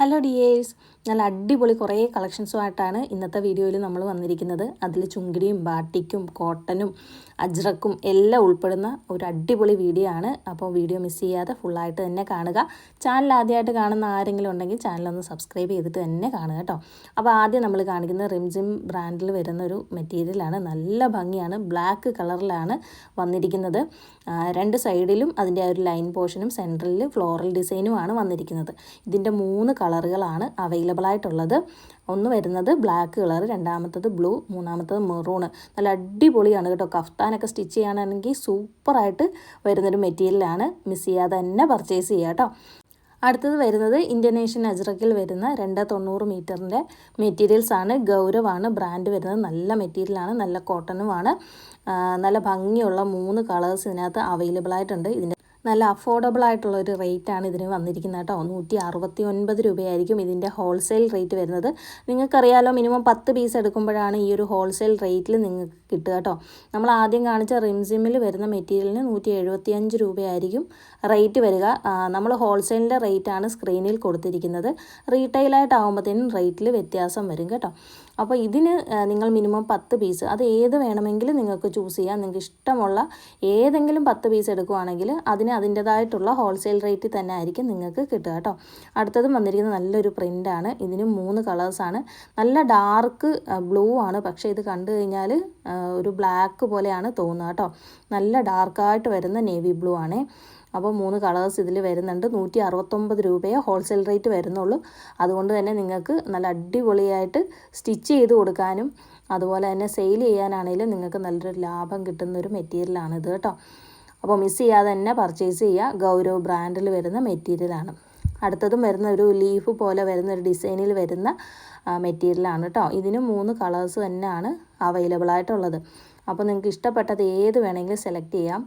Hello dears നല്ല അടിപൊളി കുറേ കളക്ഷൻസുമായിട്ടാണ് ഇന്നത്തെ വീഡിയോയിൽ നമ്മൾ വന്നിരിക്കുന്നത്. അതിൽ ചുങ്കിടിയും ബാട്ടിക്കും കോട്ടനും അജ്രക്കും എല്ലാം ഉൾപ്പെടുന്ന ഒരു അടിപൊളി വീഡിയോ ആണ്. അപ്പോൾ വീഡിയോ മിസ് ചെയ്യാതെ ഫുള്ളായിട്ട് തന്നെ കാണുക. ചാനൽ ആദ്യമായിട്ട് കാണുന്ന ആരെങ്കിലും ഉണ്ടെങ്കിൽ ചാനലൊന്ന് സബ്സ്ക്രൈബ് ചെയ്തിട്ട് തന്നെ കാണുക കേട്ടോ. അപ്പോൾ ആദ്യം നമ്മൾ കാണിക്കുന്ന റിംജിം ബ്രാൻഡിൽ വരുന്ന ഒരു മെറ്റീരിയലാണ് നല്ല ഭംഗിയാണ്. ബ്ലാക്ക് കളറിലാണ് വന്നിരിക്കുന്നത്. രണ്ട് സൈഡിലും അതിന്റെ ആ ഒരു ലൈൻ പോർഷനും സെൻട്രലിൽ ഫ്ലോറൽ ഡിസൈനുമാണ് വന്നിരിക്കുന്നത്. ഇതിന്റെ മൂന്ന് കളറുകളാണ് അവൈലബിൾ ആയിട്ടുള്ളത് ഒന്ന് വരുന്നത് ബ്ലാക്ക് കളർ രണ്ടാമത്തത് ബ്ലൂ മൂന്നാമത്തത് മെറൂണ്. നല്ല അടിപൊളിയാണ് കേട്ടോ. കഫ്താനൊക്കെ സ്റ്റിച്ച് ചെയ്യാനാണെങ്കിൽ സൂപ്പറായിട്ട് വരുന്നൊരു മെറ്റീരിയലാണ്. മിസ് ചെയ്യാതെ തന്നെ പർച്ചേസ് ചെയ്യുക കേട്ടോ. അടുത്തത് വരുന്നത് ഇൻഡോനേഷ്യൻ അജ്രക്കിൽ വരുന്ന രണ്ട് തൊണ്ണൂറ് മീറ്ററിന്റെ മെറ്റീരിയൽസാണ്. ഗൗരവാണ്. ബ്രാൻഡ് വരുന്നത് നല്ല മെറ്റീരിയലാണ്. നല്ല കോട്ടണുമാണ്. ആ, നല്ല ഭംഗിയുള്ള മൂന്ന് കളേഴ്സ് ഇതിനകത്ത് അവൈലബിൾ ആയിട്ടുണ്ട് ഇതിന്റെ നല്ല അഫോർഡബിൾ ആയിട്ടുള്ള ഒരു റേറ്റ് ആണ് ഇതിന് വന്നിരിക്കുന്നത് കേട്ടോ. നൂറ്റി അറുപത്തി ഒൻപത് രൂപയായിരിക്കും ഇതിന്റെ ഹോൾസെയിൽ റേറ്റ് വരുന്നത്. നിങ്ങൾക്കറിയാലോ മിനിമം പത്ത് പീസ് എടുക്കുമ്പോഴാണ് ഈ ഒരു ഹോൾസെയിൽ റേറ്റിൽ നിങ്ങൾക്ക് കിട്ടുക കേട്ടോ. നമ്മൾ ആദ്യം കാണിച്ച റിംസിമിൽ വരുന്ന മെറ്റീരിയലിന് നൂറ്റി എഴുപത്തി അഞ്ച് രൂപയായിരിക്കും റേറ്റ് വരിക. നമ്മൾ ഹോൾസെയിലിന്റെ റേറ്റാണ് സ്ക്രീനിൽ കൊടുത്തിരിക്കുന്നത്. റീറ്റെയിലായിട്ടാകുമ്പോഴത്തേനും റേറ്റിൽ വ്യത്യാസം വരും കേട്ടോ. അപ്പോൾ ഇതിന് നിങ്ങൾ മിനിമം പത്ത് പീസ് അത് ഏത് വേണമെങ്കിലും നിങ്ങൾക്ക് ചൂസ് ചെയ്യാം. നിങ്ങൾക്ക് ഇഷ്ടമുള്ള ഏതെങ്കിലും പത്ത് പീസ് എടുക്കുവാണെങ്കിൽ അതിന് അതിന്റെതായിട്ടുള്ള ഹോൾസെയിൽ റേറ്റിൽ തന്നെ ആയിരിക്കും നിങ്ങൾക്ക് കിട്ടുക കേട്ടോ. അടുത്തതും വന്നിരിക്കുന്നത് നല്ലൊരു പ്രിന്റാണ് ഇതിന് മൂന്ന് കളേഴ്സാണ് നല്ല ഡാർക്ക് ബ്ലൂ ആണ്. പക്ഷേ ഇത് കണ്ടു കഴിഞ്ഞാൽ ഒരു ബ്ലാക്ക് പോലെയാണ് തോന്നുക കേട്ടോ. നല്ല ഡാർക്കായിട്ട് വരുന്ന നേവി ബ്ലൂ ആണേ. അപ്പോൾ മൂന്ന് കളേഴ്സ് ഇതിൽ വരുന്നുണ്ട്. നൂറ്റി അറുപത്തൊമ്പത് രൂപയെ ഹോൾസെയിൽ റേറ്റ് വരുന്നുള്ളൂ. അതുകൊണ്ട് തന്നെ നിങ്ങൾക്ക് നല്ല അടിപൊളിയായിട്ട് സ്റ്റിച്ച് ചെയ്ത് കൊടുക്കാനും അതുപോലെ തന്നെ സെയിൽ ചെയ്യാനാണെങ്കിലും നിങ്ങൾക്ക് നല്ലൊരു ലാഭം കിട്ടുന്നൊരു മെറ്റീരിയലാണ് ഇത് കേട്ടോ. അപ്പോൾ മിസ് ചെയ്യാതെ തന്നെ പർച്ചേസ് ചെയ്യുക. ഗൗരവ് ബ്രാൻഡിൽ വരുന്ന മെറ്റീരിയലാണ്. അടുത്തതും വരുന്ന ഒരു ലീഫ് പോലെ വരുന്ന ഒരു ഡിസൈനിൽ വരുന്ന മെറ്റീരിയലാണ് കേട്ടോ. ഇതിന് മൂന്ന് കളേഴ്സ് തന്നെയാണ് അവൈലബിൾ ആയിട്ടുള്ളത് അപ്പോൾ നിങ്ങൾക്ക് ഇഷ്ടപ്പെട്ടത് ഏത് വേണമെങ്കിലും സെലക്ട് ചെയ്യാം.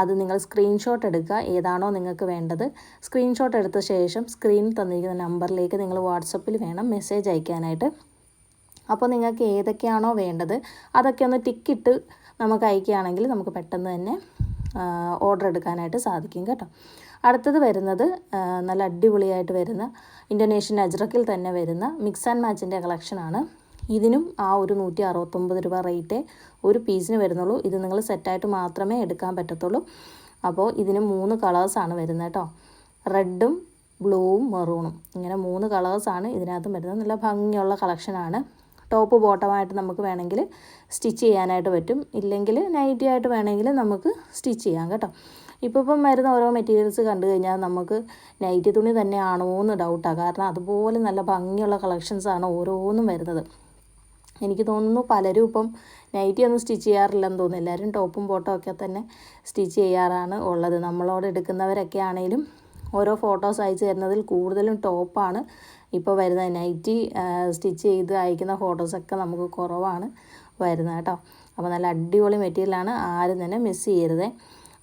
അത് നിങ്ങൾ സ്ക്രീൻഷോട്ട് എടുക്കുക ഏതാണോ നിങ്ങൾക്ക് വേണ്ടത്. സ്ക്രീൻഷോട്ട് എടുത്ത ശേഷം സ്ക്രീനിൽ തന്നിരിക്കുന്ന നമ്പറിലേക്ക് നിങ്ങൾ വാട്സപ്പിൽ വേണം മെസ്സേജ് അയക്കാനായിട്ട്. അപ്പോൾ നിങ്ങൾക്ക് ഏതൊക്കെയാണോ വേണ്ടത് അതൊക്കെ ഒന്ന് ടിക്കിട്ട് നമുക്ക് അയക്കുകയാണെങ്കിൽ നമുക്ക് പെട്ടെന്ന് തന്നെ ഓർഡർ എടുക്കാനായിട്ട് സാധിക്കും കേട്ടോ. അടുത്തത് വരുന്നത് നല്ല അടിപൊളിയായിട്ട് വരുന്ന ഇൻഡോനേഷ്യൻ അജ്രക്കിൽ തന്നെ വരുന്ന മിക്സ് ആൻഡ് മാച്ചിന്റെ കളക്ഷനാണ് ഇതിനും ആ ഒരു നൂറ്റി അറുപത്തൊമ്പത് രൂപ റേറ്റ് ഒരു പീസിന് വരുന്നുള്ളൂ. ഇത് നിങ്ങൾ സെറ്റായിട്ട് മാത്രമേ എടുക്കാൻ പറ്റത്തുള്ളൂ. അപ്പോൾ ഇതിന് മൂന്ന് കളേഴ്സാണ് വരുന്നത് കേട്ടോ. റെഡും ബ്ലൂവും മെറൂണും ഇങ്ങനെ മൂന്ന് കളേഴ്സാണ് ഇതിനകത്തും വരുന്നത്. നല്ല ഭംഗിയുള്ള കളക്ഷനാണ് ടോപ്പ് ബോട്ടമായിട്ട് നമുക്ക് വേണമെങ്കിൽ സ്റ്റിച്ച് ചെയ്യാനായിട്ട് പറ്റും. ഇല്ലെങ്കിൽ നൈറ്റി ആയിട്ട് വേണമെങ്കിൽ നമുക്ക് സ്റ്റിച്ച് ചെയ്യാം കേട്ടോ. ഇപ്പോൾ ഇപ്പം വരുന്ന ഓരോ മെറ്റീരിയൽസ് കണ്ടു കഴിഞ്ഞാൽ നമുക്ക് നൈറ്റി തുണി തന്നെയാണോ എന്ന് ഡൗട്ടാണ് കാരണം അതുപോലെ നല്ല ഭംഗിയുള്ള കളക്ഷൻസാണ് ഓരോന്നും വരുന്നത്. എനിക്ക് തോന്നുന്നു പലരും ഇപ്പം നൈറ്റി ഒന്നും സ്റ്റിച്ച് ചെയ്യാറില്ലെന്ന് തോന്നുന്നു. എല്ലാവരും ടോപ്പും ബോട്ടും ഒക്കെ തന്നെ സ്റ്റിച്ച് ചെയ്യാറാണ് ഉള്ളത്. നമ്മളോട് എടുക്കുന്നവരൊക്കെ ആണെങ്കിലും ഓരോ ഫോട്ടോസ് അയച്ചു തരുന്നതിൽ കൂടുതലും ടോപ്പാണ് ഇപ്പോൾ വരുന്നത്. നൈറ്റി സ്റ്റിച്ച് ചെയ്ത് അയക്കുന്ന ഫോട്ടോസൊക്കെ നമുക്ക് കുറവാണ് വരുന്നത് കേട്ടോ. അപ്പോൾ നല്ല അടിപൊളി മെറ്റീരിയലാണ്. ആരും തന്നെ മിസ് ചെയ്യരുത്.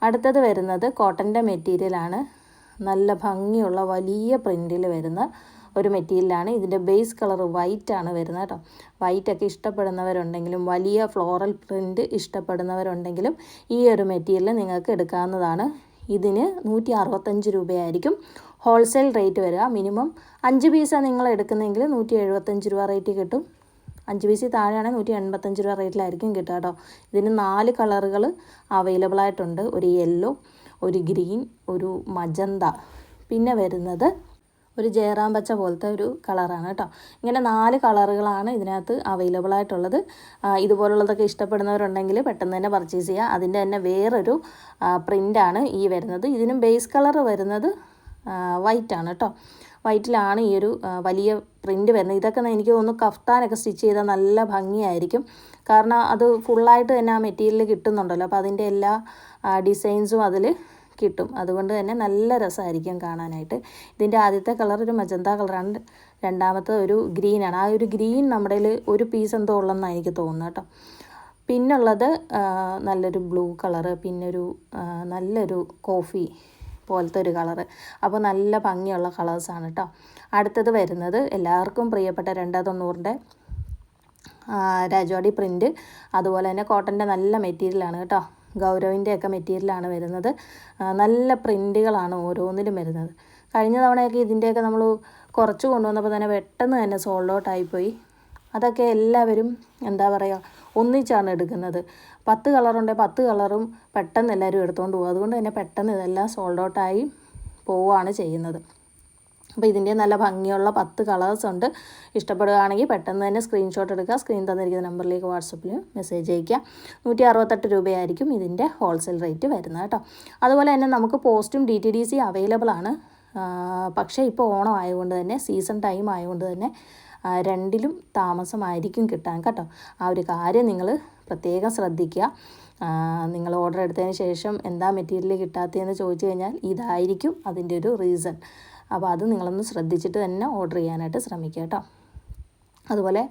അടുത്തത് വരുന്നത് കോട്ടന്റെ മെറ്റീരിയലാണ്. നല്ല ഭംഗിയുള്ള വലിയ പ്രിന്റിൽ വരുന്ന ഒരു മെറ്റീരിയലാണ്. ഇതിന്റെ ബേസ് കളർ വൈറ്റ് ആണ് വരുന്നത് കേട്ടോ. വൈറ്റ് ഒക്കെ ഇഷ്ടപ്പെടുന്നവരുണ്ടെങ്കിലും വലിയ ഫ്ലോറൽ പ്രിന്റ് ഇഷ്ടപ്പെടുന്നവരുണ്ടെങ്കിലും ഈ ഒരു മെറ്റീരിയൽ നിങ്ങൾക്ക് എടുക്കാവുന്നതാണ്. ഇതിന് നൂറ്റി അറുപത്തഞ്ച് രൂപയായിരിക്കും. ഹോൾസെയിൽ റേറ്റ് വരിക. മിനിമം അഞ്ച് പീസാണ് നിങ്ങൾ എടുക്കുന്നതെങ്കിൽ നൂറ്റി എഴുപത്തഞ്ച് രൂപ റേറ്റ് കിട്ടും. അഞ്ച് പീസിൽ താഴെയാണെങ്കിൽ നൂറ്റി എൺപത്തഞ്ച് രൂപ റേറ്റിലായിരിക്കും കിട്ടുക കേട്ടോ. ഇതിന് നാല് കളറുകൾ അവൈലബിൾ ആയിട്ടുണ്ട്. ഒരു യെല്ലോ ഒരു ഗ്രീൻ ഒരു മജന്ത പിന്നെ വരുന്നത് ഒരു ജയറാം പച്ച പോലത്തെ ഒരു കളറാണ് കേട്ടോ. ഇങ്ങനെ നാല് കളറുകളാണ് ഇതിനകത്ത് അവൈലബിൾ ആയിട്ടുള്ളത്. ഇതുപോലുള്ളതൊക്കെ ഇഷ്ടപ്പെടുന്നവരുണ്ടെങ്കിൽ പെട്ടെന്ന് തന്നെ പർച്ചേസ് ചെയ്യുക അതിന്റെ തന്നെ വേറൊരു പ്രിന്റാണ് ഈ വരുന്നത്. ഇതിനും ബേസ് കളർ വരുന്നത് വൈറ്റ് ആണ് കേട്ടോ. വൈറ്റിലാണ് ഈ ഒരു വലിയ പ്രിന്റ് വരുന്നത്. ഇതൊക്കെ എനിക്ക് തോന്നുന്നു കഫ്താനൊക്കെ സ്റ്റിച്ച് ചെയ്താൽ നല്ല ഭംഗിയായിരിക്കും. കാരണം അത് ഫുള്ളായിട്ട് തന്നെ ആ മെറ്റീരിയൽ കിട്ടുന്നുണ്ടല്ലോ. അപ്പോൾ അതിന്റെ എല്ലാ ഡിസൈൻസും അതിൽ കിട്ടും. അതുകൊണ്ട് തന്നെ നല്ല രസമായിരിക്കും കാണാനായിട്ട്. ഇതിന്റെ ആദ്യത്തെ കളർ ഒരു മജന്ത കളറാണ്. രണ്ടാമത്തെ ഒരു ഗ്രീനാണ് ആ ഒരു ഗ്രീൻ നമ്മുടെ ഒരു പീസ് എന്തോ ഉള്ളതെന്നാണ് എനിക്ക് തോന്നുന്നത് കേട്ടോ. പിന്നുള്ളത് നല്ലൊരു ബ്ലൂ കളറ് പിന്നൊരു നല്ലൊരു കോഫി പോലത്തെ ഒരു കളറ്. അപ്പോൾ നല്ല ഭംഗിയുള്ള കളേഴ്സാണ് കേട്ടോ. അടുത്തത് വരുന്നത് എല്ലാവർക്കും പ്രിയപ്പെട്ട രണ്ടാ തൊണ്ണൂറിന്റെ രാജവാടി പ്രിന്റ് അതുപോലെ തന്നെ കോട്ടന്റെ നല്ല മെറ്റീരിയലാണ് കേട്ടോ. ഗൗരവിന്റെ ഒക്കെ മെറ്റീരിയലാണ് വരുന്നത്. നല്ല പ്രിന്റുകളാണ് ഓരോന്നിലും വരുന്നത്. കഴിഞ്ഞ തവണയൊക്കെ ഇതിന്റെയൊക്കെ നമ്മൾ കുറച്ച് കൊണ്ടുവന്നപ്പോൾ തന്നെ പെട്ടെന്ന് തന്നെ സോൾഡ് ഔട്ട് ആയിപ്പോയി. അതൊക്കെ എല്ലാവരും എന്താ പറയുക ഒന്നിച്ചാണ് എടുക്കുന്നത്. പത്ത് കളറുണ്ട് പത്ത് കളറും പെട്ടെന്ന് എല്ലാവരും എടുത്തുകൊണ്ട് പോകും അതുകൊണ്ട് തന്നെ പെട്ടെന്ന് ഇതെല്ലാം സോൾഡ് ഔട്ടായി പോവുകയാണ് ചെയ്യുന്നത്. അപ്പോൾ ഇതിന്റെ നല്ല ഭംഗിയുള്ള പത്ത് കളേഴ്സ് ഉണ്ട്. ഇഷ്ടപ്പെടുകയാണെങ്കിൽ പെട്ടെന്ന് തന്നെ സ്ക്രീൻഷോട്ട് എടുക്കുക. സ്ക്രീൻ തന്നിരിക്കുന്ന നമ്പറിലേക്ക് വാട്സപ്പിൽ മെസ്സേജ് അയയ്ക്കുക. നൂറ്റി അറുപത്തെട്ട് രൂപയായിരിക്കും ഇതിന്റെ ഹോൾസെയിൽ റേറ്റ് വരുന്നത് കേട്ടോ. അതുപോലെ തന്നെ നമുക്ക് പോസ്റ്റും D T D C available ആണ്. പക്ഷേ ഇപ്പോൾ ഓണം ആയതുകൊണ്ട് തന്നെ സീസൺ ടൈം ആയതുകൊണ്ട് തന്നെ രണ്ടിലും താമസമായിരിക്കും കിട്ടാൻ കേട്ടോ. ആ ഒരു കാര്യം നിങ്ങൾ പ്രത്യേകം ശ്രദ്ധിക്കുക. നിങ്ങൾ ഓർഡർ എടുത്തതിന് ശേഷം എന്താ മെറ്റീരിയൽ കിട്ടാത്തതെന്ന് ചോദിച്ചു കഴിഞ്ഞാൽ ഇതായിരിക്കും അതിന്റെ ഒരു റീസൺ അപ്പോൾ അത് നിങ്ങളൊന്ന് ശ്രദ്ധിച്ചിട്ട് തന്നെ ഓർഡർ ചെയ്യാനായിട്ട് ശ്രമിക്കുക കേട്ടോ. അതുപോലെ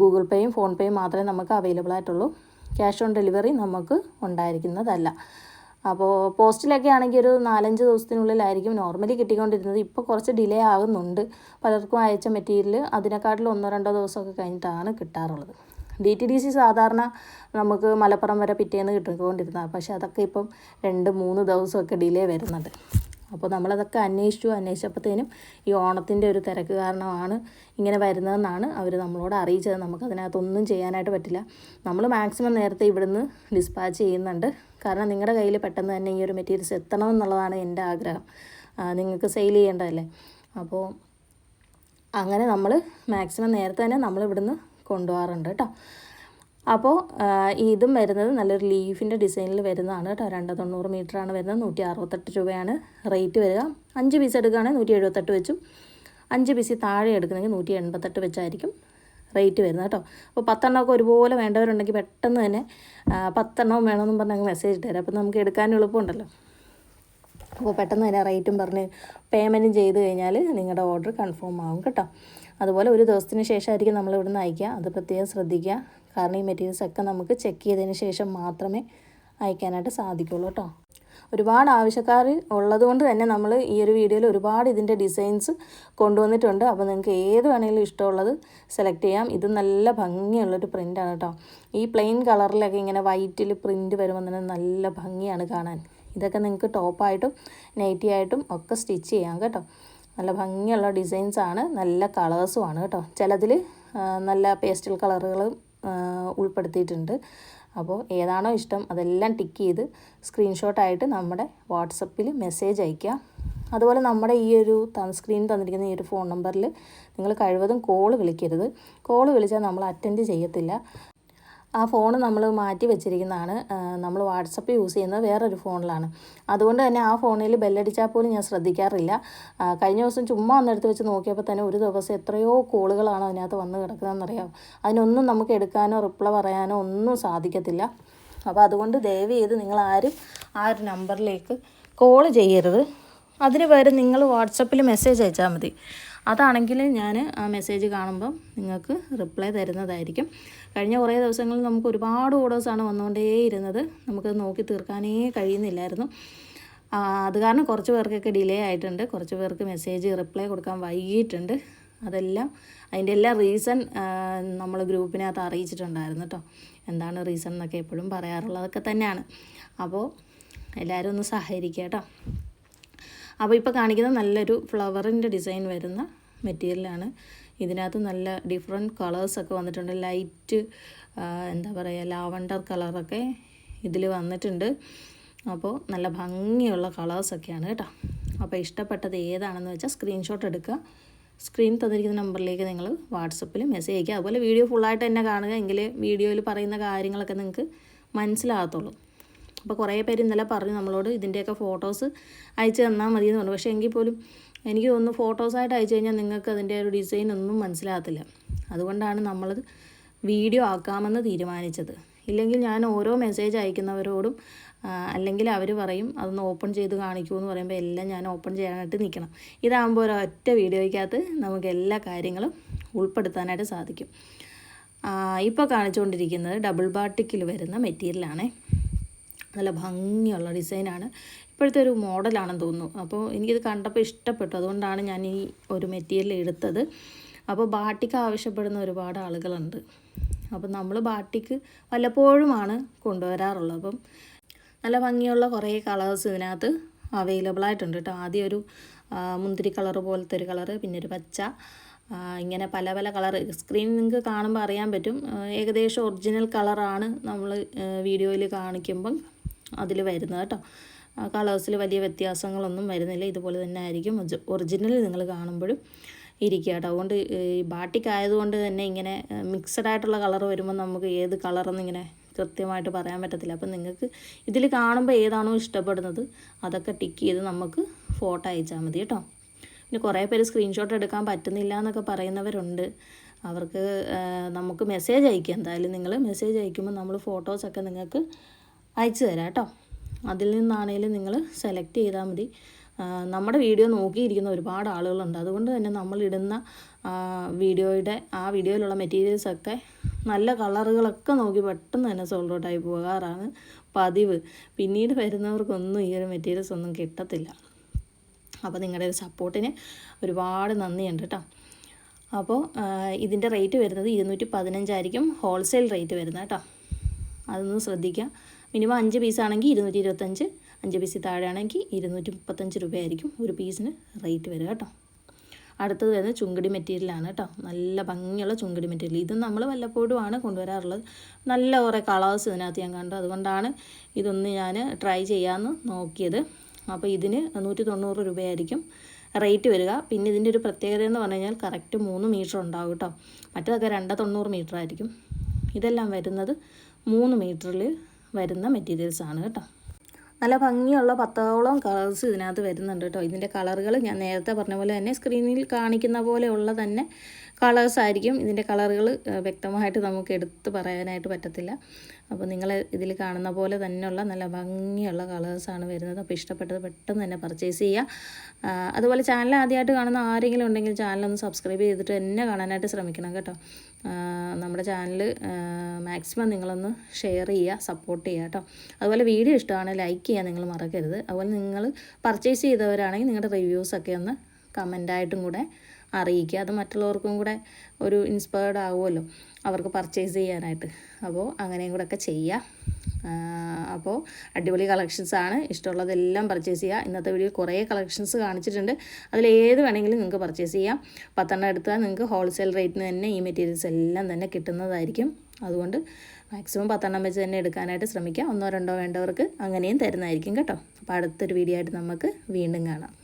ഗൂഗിൾ പേയും ഫോൺ പേയും മാത്രമേ നമുക്ക് അവൈലബിൾ ആയിട്ടുള്ളൂ. ക്യാഷ് ഓൺ ഡെലിവറി നമുക്ക് ഉണ്ടായിരിക്കുന്നതല്ല. അപ്പോൾ പോസ്റ്റിലൊക്കെ ആണെങ്കിൽ ഒരു നാലഞ്ച് ദിവസത്തിനുള്ളിലായിരിക്കും നോർമലി കിട്ടിക്കൊണ്ടിരുന്നത്. ഇപ്പോൾ കുറച്ച് ഡിലേ ആകുന്നുണ്ട് പലർക്കും അയച്ച മെറ്റീരിയൽ അതിനെക്കാട്ടിലും ഒന്നോ രണ്ടോ ദിവസമൊക്കെ കഴിഞ്ഞിട്ടാണ് കിട്ടാറുള്ളത്. ഡി ടി ഡി സി സാധാരണ നമുക്ക് മലപ്പുറം വരെ പിറ്റേന്ന് കിട്ടിക്കൊണ്ടിരുന്നതാണ്. പക്ഷേ അതൊക്കെ ഇപ്പം രണ്ട് മൂന്ന് ദിവസമൊക്കെ ഡിലേ വരുന്നുണ്ട്. അപ്പോൾ നമ്മളതൊക്കെ അന്വേഷിച്ചു അന്വേഷിച്ചപ്പോഴത്തേനും ഈ ഓണത്തിന്റെ ഒരു തിരക്ക് കാരണമാണ് ഇങ്ങനെ വരുന്നതെന്നാണ് അവർ നമ്മളോട് അറിയിച്ചത്. നമുക്കതിനകത്തൊന്നും ചെയ്യാനായിട്ട് പറ്റില്ല. നമ്മൾ മാക്സിമം നേരത്തെ ഇവിടുന്ന് ഡിസ്പാച്ച് ചെയ്യുന്നുണ്ട്. കാരണം നിങ്ങളുടെ കയ്യിൽ പെട്ടെന്ന് തന്നെ ഈ ഒരു മെറ്റീരിയൽസ് എത്തണം എന്നുള്ളതാണ് എന്റെ ആഗ്രഹം. നിങ്ങൾക്ക് സെയിൽ ചെയ്യേണ്ടതല്ലേ? അപ്പോൾ അങ്ങനെ നമ്മൾ മാക്സിമം നേരത്തെ തന്നെ നമ്മൾ ഇവിടുന്ന് കൊണ്ടുപോകാറുണ്ട് കേട്ടോ. അപ്പോൾ ഇതും വരുന്നത് നല്ലൊരു ലീഫിന്റെ ഡിസൈനിൽ വരുന്നതാണ് കേട്ടോ. രണ്ട് തൊണ്ണൂറ് മീറ്ററാണ് വരുന്നത്. നൂറ്റി അറുപത്തെട്ട് രൂപയാണ് റേറ്റ് വരിക. അഞ്ച് പീസ് എടുക്കുകയാണെങ്കിൽ നൂറ്റി എഴുപത്തെട്ട് വെച്ചും അഞ്ച് പീസ് താഴെ എടുക്കുന്നെങ്കിൽ നൂറ്റി എൺപത്തെട്ട് വെച്ചായിരിക്കും റേറ്റ് വരുന്നത് കേട്ടോ. അപ്പോൾ പത്തെണ്ണമൊക്കെ ഒരുപോലെ വേണ്ടവരുണ്ടെങ്കിൽ പെട്ടെന്ന് തന്നെ പത്തെണ്ണവും പത്തെണ്ണം വേണമെന്നും പറഞ്ഞ് അങ്ങ് മെസ്സേജ് ഇട്ടുതരാം അപ്പോൾ നമുക്ക് എടുക്കാൻ എളുപ്പമുണ്ടല്ലോ. അപ്പോൾ പെട്ടെന്ന് തന്നെ റേറ്റും പറഞ്ഞ് പേയ്മെന്റും ചെയ്ത് കഴിഞ്ഞാൽ നിങ്ങളുടെ ഓർഡർ കൺഫേം ആവും കേട്ടോ. അതുപോലെ ഒരു ദിവസത്തിന് ശേഷമായിരിക്കും നമ്മൾ ഇവിടുന്ന് അയക്കുക. അത് പ്രത്യേകം ശ്രദ്ധിക്കുക. കാരണം ഈ മെറ്റീരിയൽസ് ഒക്കെ നമുക്ക് ചെക്ക് ചെയ്തതിന് ശേഷം മാത്രമേ അയക്കാനായിട്ട് സാധിക്കുള്ളൂ കേട്ടോ. ഒരുപാട് ആവശ്യക്കാർ ഉള്ളതുകൊണ്ട് തന്നെ നമ്മൾ ഈ ഒരു വീഡിയോയിൽ ഒരുപാട് ഇതിന്റെ ഡിസൈൻസ് കൊണ്ടുവന്നിട്ടുണ്ട്. അപ്പോൾ നിങ്ങൾക്ക് ഏത് വേണമെങ്കിലും ഇഷ്ടമുള്ളത് സെലക്ട് ചെയ്യാം. ഇത് നല്ല ഭംഗിയുള്ളൊരു പ്രിന്റാണ് കേട്ടോ. ഈ പ്ലെയിൻ കളറിലൊക്കെ ഇങ്ങനെ വൈറ്റിൽ പ്രിന്റ് വരുമ്പോൾ തന്നെ നല്ല ഭംഗിയാണ് കാണാൻ. ഇതൊക്കെ നിങ്ങൾക്ക് ടോപ്പായിട്ടും നൈറ്റി ആയിട്ടും ഒക്കെ സ്റ്റിച്ച് ചെയ്യാം കേട്ടോ. നല്ല ഭംഗിയുള്ള ഡിസൈൻസാണ് നല്ല കളേഴ്സുമാണ് കേട്ടോ. ചിലതിൽ നല്ല പേസ്റ്റൽ കളറുകളും ഉൾപ്പെടുത്തിയിട്ടുണ്ട്. അപ്പോൾ ഏതാണോ ഇഷ്ടം അതെല്ലാം ടിക്ക് ചെയ്ത് സ്ക്രീൻഷോട്ടായിട്ട് നമ്മുടെ വാട്സപ്പിൽ മെസ്സേജ് അയയ്ക്കുക അതുപോലെ നമ്മുടെ ഈ ഒരു സ്ക്രീൻ തന്നിരിക്കുന്ന ഈ ഒരു ഫോൺ നമ്പറിൽ നിങ്ങൾ കഴിവതും കോൾ വിളിക്കരുത്. കോൾ വിളിച്ചാൽ നമ്മൾ അറ്റൻഡ് ചെയ്യത്തില്ല. ആ ഫോൺ നമ്മൾ മാറ്റി വെച്ചിരിക്കുന്നതാണ്. നമ്മൾ വാട്സപ്പ് യൂസ് ചെയ്യുന്നത് വേറൊരു ഫോണിലാണ്. അതുകൊണ്ട് തന്നെ ആ ഫോണിൽ ബെല്ലടിച്ചാൽ പോലും ഞാൻ ശ്രദ്ധിക്കാറില്ല. കഴിഞ്ഞ ദിവസം ചുമ്മാ ഒന്നെടുത്ത് വെച്ച് നോക്കിയപ്പോൾ തന്നെ ഒരു ദിവസം എത്രയോ കോളുകളാണ് അതിനകത്ത് വന്ന് കിടക്കുന്നതെന്നറിയാം അതിനൊന്നും നമുക്ക് എടുക്കാനോ റിപ്ലൈ പറയാനോ ഒന്നും സാധിക്കത്തില്ല. അപ്പോൾ അതുകൊണ്ട് ദയവ് ചെയ്ത് നിങ്ങളാരും ആ ഒരു നമ്പറിലേക്ക് കോൾ ചെയ്യരുത്. അതിന് പകരം നിങ്ങൾ വാട്സപ്പിൽ മെസ്സേജ് അയച്ചാൽ മതി. അതാണെങ്കിൽ ഞാൻ ആ മെസ്സേജ് കാണുമ്പം നിങ്ങൾക്ക് റിപ്ലൈ തരുന്നതായിരിക്കും. കഴിഞ്ഞ കുറേ ദിവസങ്ങളിൽ നമുക്ക് ഒരുപാട് ഓർഡേഴ്സാണ് വന്നുകൊണ്ടേയിരുന്നത് നമുക്ക് നോക്കി തീർക്കാനേ കഴിയുന്നില്ലായിരുന്നു. അത് കാരണം കുറച്ച് പേർക്കൊക്കെ ഡിലേ ആയിട്ടുണ്ട്. കുറച്ച് പേർക്ക് മെസ്സേജ് റിപ്ലൈ കൊടുക്കാൻ വൈകിയിട്ടുണ്ട്. അതെല്ലാം അതിന്റെ എല്ലാ റീസൺ നമ്മൾ ഗ്രൂപ്പിനകത്ത് അറിയിച്ചിട്ടുണ്ടായിരുന്നു കേട്ടോ എന്താണ് റീസൺ എന്നൊക്കെ എപ്പോഴും പറയാറുള്ളതൊക്കെ തന്നെയാണ്. അപ്പോൾ എല്ലാവരും ഒന്ന് സഹകരിക്കുക കേട്ടോ അപ്പോൾ ഇപ്പോൾ കാണിക്കുന്ന നല്ലൊരു ഫ്ലവറിന്റെ ഡിസൈൻ വരുന്ന മെറ്റീരിയലാണ്. ഇതിനകത്ത് നല്ല ഡിഫറെന്റ് കളേഴ്സൊക്കെ വന്നിട്ടുണ്ട്. ലൈറ്റ് എന്താ പറയുക ലാവണ്ടർ കളറൊക്കെ ഇതിൽ വന്നിട്ടുണ്ട്. അപ്പോൾ നല്ല ഭംഗിയുള്ള കളേഴ്സൊക്കെയാണ് കേട്ടോ. അപ്പോൾ ഇഷ്ടപ്പെട്ടത് ഏതാണെന്ന് വെച്ചാൽ സ്ക്രീൻഷോട്ട് എടുക്കുക. സ്ക്രീൻ തന്നിരിക്കുന്ന നമ്പറിലേക്ക് നിങ്ങൾ വാട്സപ്പിൽ മെസ്സേജ് അയക്കുക. അതുപോലെ വീഡിയോ ഫുള്ളായിട്ട് തന്നെ കാണുക. എങ്കിൽ വീഡിയോയിൽ പറയുന്ന കാര്യങ്ങളൊക്കെ നിങ്ങൾക്ക് മനസ്സിലാകത്തുള്ളൂ. അപ്പോൾ കുറേ പേര് ഇന്നലെ പറഞ്ഞു നമ്മളോട് ഇതിന്റെയൊക്കെ ഫോട്ടോസ് അയച്ചു തന്നാൽ മതി എന്ന് പറഞ്ഞു. പക്ഷേ എങ്കിൽ പോലും എനിക്ക് തോന്നുന്നു ഫോട്ടോസായിട്ട് അയച്ചു കഴിഞ്ഞാൽ നിങ്ങൾക്ക് അതിന്റെ ഒരു ഡിസൈൻ ഒന്നും മനസ്സിലാകത്തില്ല. അതുകൊണ്ടാണ് നമ്മളത് വീഡിയോ ആക്കാമെന്ന് തീരുമാനിച്ചത്. ഇല്ലെങ്കിൽ ഞാൻ ഓരോ മെസ്സേജ് അയക്കുന്നവരോടും അല്ലെങ്കിൽ അവർ പറയും അതൊന്ന് ഓപ്പൺ ചെയ്ത് കാണിക്കൂ എന്ന് പറയുമ്പോൾ എല്ലാം ഞാൻ ഓപ്പൺ ചെയ്യാനായിട്ട് നിൽക്കണം. ഇതാകുമ്പോൾ ഒരൊറ്റ വീഡിയോയ്ക്കകത്ത് നമുക്ക് എല്ലാ കാര്യങ്ങളും ഉൾപ്പെടുത്താനായിട്ട് സാധിക്കും. ഇപ്പോൾ കാണിച്ചുകൊണ്ടിരിക്കുന്നത് ഡബിൾ ബാട്ടിക്കിൽ വരുന്ന മെറ്റീരിയലാണേ. നല്ല ഭംഗിയുള്ള ഡിസൈനാണ്. ഇപ്പോഴത്തെ ഒരു മോഡലാണെന്ന് തോന്നുന്നു. അപ്പോൾ എനിക്കിത് കണ്ടപ്പോൾ ഇഷ്ടപ്പെട്ടു. അതുകൊണ്ടാണ് ഞാൻ ഈ ഒരു മെറ്റീരിയൽ എടുത്തത്. അപ്പോൾ ബാട്ടിക്ക് ആവശ്യപ്പെടുന്ന ഒരുപാട് ആളുകളുണ്ട്. അപ്പം നമ്മൾ ബാട്ടിക്ക് വല്ലപ്പോഴുമാണ് കൊണ്ടുവരാറുള്ളത്. അപ്പം നല്ല ഭംഗിയുള്ള കുറേ കളേഴ്സ് ഇതിനകത്ത് അവൈലബിൾ ആയിട്ടുണ്ട് കേട്ടോ. ആദ്യം ഒരു മുന്തിരി കളർ പോലത്തെ ഒരു കളറ് പിന്നെ ഒരു പച്ച. ഇങ്ങനെ പല പല കളർ സ്ക്രീൻ നിങ്ങൾക്ക് കാണുമ്പോൾ അറിയാൻ പറ്റും. ഏകദേശം ഒറിജിനൽ കളറാണ് നമ്മൾ വീഡിയോയിൽ കാണിക്കുമ്പം. അതിൽ വരുന്നത് കേട്ടോ. കളേഴ്സിൽ വലിയ വ്യത്യാസങ്ങളൊന്നും വരുന്നില്ല. ഇതുപോലെ തന്നെ ആയിരിക്കും. ഒറിജിനൽ നിങ്ങൾ കാണുമ്പോഴും ഇരിക്കുക കേട്ടോ. അതുകൊണ്ട് ഈ ബാട്ടിക് ആയതുകൊണ്ട് തന്നെ ഇങ്ങനെ മിക്സഡ് ആയിട്ടുള്ള കളർ വരുമ്പോൾ നമുക്ക് ഏത് കളറെന്ന് ഇങ്ങനെ കൃത്യമായിട്ട് പറയാൻ പറ്റത്തില്ല. അപ്പം നിങ്ങൾക്ക് ഇതിൽ കാണുമ്പോൾ ഏതാണോ ഇഷ്ടപ്പെടുന്നത് അതൊക്കെ ടിക്ക് ചെയ്ത് നമുക്ക് ഫോട്ടോ അയച്ചാൽ മതി കേട്ടോ. പിന്നെ കുറേ പേര് സ്ക്രീൻഷോട്ട് എടുക്കാൻ പറ്റുന്നില്ല എന്നൊക്കെ പറയുന്നവരുണ്ട്. അവർക്ക് നമുക്ക് മെസ്സേജ് അയക്കുക എന്തായാലും നിങ്ങൾ മെസ്സേജ് അയക്കുമ്പോൾ നമ്മൾ ഫോട്ടോസൊക്കെ നിങ്ങൾക്ക് അയച്ചു തരാം കേട്ടോ. അതിൽ നിന്നാണെങ്കിലും നിങ്ങൾ സെലക്ട് ചെയ്താൽ മതി. നമ്മുടെ വീഡിയോ നോക്കിയിരിക്കുന്ന ഒരുപാട് ആളുകളുണ്ട്. അതുകൊണ്ട് തന്നെ നമ്മളിടുന്ന വീഡിയോയുടെ ആ വീഡിയോയിലുള്ള മെറ്റീരിയൽസൊക്കെ നല്ല കളറുകളൊക്കെ നോക്കി പെട്ടെന്ന് തന്നെ സോൾഡ് ഔട്ടായി പോകാറാണ് പതിവ്. പിന്നീട് വരുന്നവർക്കൊന്നും ഈ ഒരു മെറ്റീരിയൽസ് ഒന്നും കിട്ടത്തില്ല. അപ്പോൾ നിങ്ങളുടെ ഒരു സപ്പോർട്ടിന് ഒരുപാട് നന്ദിയുണ്ട് കേട്ടോ. അപ്പോൾ ഇതിന്റെ റേറ്റ് വരുന്നത് ഇരുന്നൂറ്റി പതിനഞ്ചായിരിക്കും ഹോൾസെയിൽ റേറ്റ് വരുന്നത് കേട്ടോ. അതൊന്ന് ശ്രദ്ധിക്കുക. മിനിമം അഞ്ച് പീസാണെങ്കിൽ ഇരുന്നൂറ്റി ഇരുപത്തഞ്ച് അഞ്ച് പീസിൽ താഴെയാണെങ്കിൽ ഇരുന്നൂറ്റി മുപ്പത്തഞ്ച് രൂപയായിരിക്കും ഒരു പീസിന് റേറ്റ് വരിക കേട്ടോ. അടുത്തത് വരുന്നത് ചുങ്കടി മെറ്റീരിയലാണ് കേട്ടോ. നല്ല ഭംഗിയുള്ള ചുങ്കടി മെറ്റീരിയൽ ഇത് നമ്മൾ വല്ലപ്പോഴുമാണ് കൊണ്ടുവരാറുള്ളത്. നല്ല കുറേ കളേഴ്സ് ഇതിനകത്ത് ഞാൻ കണ്ടു. അതുകൊണ്ടാണ് ഇതൊന്ന് ഞാൻ ട്രൈ ചെയ്യാമെന്ന് നോക്കിയത്. അപ്പോൾ ഇതിന് നൂറ്റി തൊണ്ണൂറ് രൂപയായിരിക്കും റേറ്റ് വരിക. പിന്നെ ഇതിന്റെ ഒരു പ്രത്യേകത എന്ന് പറഞ്ഞു കഴിഞ്ഞാൽ കറക്റ്റ് മൂന്ന് മീറ്റർ ഉണ്ടാവും കേട്ടോ. മറ്റതൊക്കെ രണ്ട് തൊണ്ണൂറ് മീറ്റർ ആയിരിക്കും. ഇതെല്ലാം വരുന്നത് മൂന്ന് മീറ്ററിൽ വരുന്ന മെറ്റീരിയൽസ് ആണ് കേട്ടോ. നല്ല ഭംഗിയുള്ള പത്തോളം കളേഴ്സ് ഇതിനകത്ത് വരുന്നുണ്ട് കേട്ടോ. ഇതിന്റെ കളറുകൾ ഞാൻ നേരത്തെ പറഞ്ഞ പോലെ തന്നെ സ്ക്രീനിൽ കാണിക്കുന്ന പോലെയുള്ള തന്നെ കളേഴ്സ് ആയിരിക്കും. ഇതിന്റെ കളറുകൾ വ്യക്തമായിട്ട് നമുക്ക് എടുത്ത് പറയാനായിട്ട് പറ്റത്തില്ല. അപ്പോൾ നിങ്ങൾ ഇതിൽ കാണുന്ന പോലെ തന്നെയുള്ള നല്ല ഭംഗിയുള്ള കളേഴ്സാണ് വരുന്നത്. അപ്പോൾ ഇഷ്ടപ്പെട്ടത് പെട്ടെന്ന് തന്നെ പർച്ചേസ് ചെയ്യുക അതുപോലെ ചാനൽ ആദ്യമായിട്ട് കാണുന്ന ആരെങ്കിലും ഉണ്ടെങ്കിൽ ചാനലൊന്ന് സബ്സ്ക്രൈബ് ചെയ്തിട്ട് തന്നെ കാണാനായിട്ട് ശ്രമിക്കണം കേട്ടോ. നമ്മുടെ ചാനൽ മാക്സിമം നിങ്ങളൊന്ന് ഷെയർ ചെയ്യുക സപ്പോർട്ട് ചെയ്യുക കേട്ടോ. അതുപോലെ വീഡിയോ ഇഷ്ടമാണ് ലൈക്ക് ചെയ്യാൻ നിങ്ങൾ മറക്കരുത്. അതുപോലെ നിങ്ങൾ പർച്ചേസ് ചെയ്തവരാണെങ്കിൽ നിങ്ങളുടെ റിവ്യൂസൊക്കെ ഒന്ന് കമന്റായിട്ടും കൂടെ അറിയിക്കുക. അത് മറ്റുള്ളവർക്കും കൂടെ ഒരു ഇൻസ്പയർഡ് ആവുമല്ലോ. അവർക്ക് പർച്ചേസ് ചെയ്യാനായിട്ട്. അപ്പോൾ അങ്ങനെയും കൂടെ ഒക്കെ ചെയ്യുക അപ്പോൾ അടിപൊളി കളക്ഷൻസ് ആണ്. ഇഷ്ടമുള്ളതെല്ലാം പർച്ചേസ് ചെയ്യുക. ഇന്നത്തെ വീഡിയോ കുറേ കളക്ഷൻസ് കാണിച്ചിട്ടുണ്ട്. അതിലേത് വേണമെങ്കിലും നിങ്ങൾക്ക് പർച്ചേസ് ചെയ്യാം. പത്തെണ്ണം എടുത്താൽ നിങ്ങൾക്ക് ഹോൾസെയിൽ റേറ്റിന് തന്നെ ഈ മെറ്റീരിയൽസ് എല്ലാം തന്നെ കിട്ടുന്നതായിരിക്കും. അതുകൊണ്ട് മാക്സിമം പത്തെണ്ണം വെച്ച് തന്നെ എടുക്കാനായിട്ട് ശ്രമിക്കുക. ഒന്നോ രണ്ടോ വേണ്ടവർക്ക് അങ്ങനെയും തരുന്നതായിരിക്കും കേട്ടോ. അപ്പോൾ അടുത്തൊരു വീഡിയോ ആയിട്ട് നമുക്ക് വീണ്ടും കാണാം.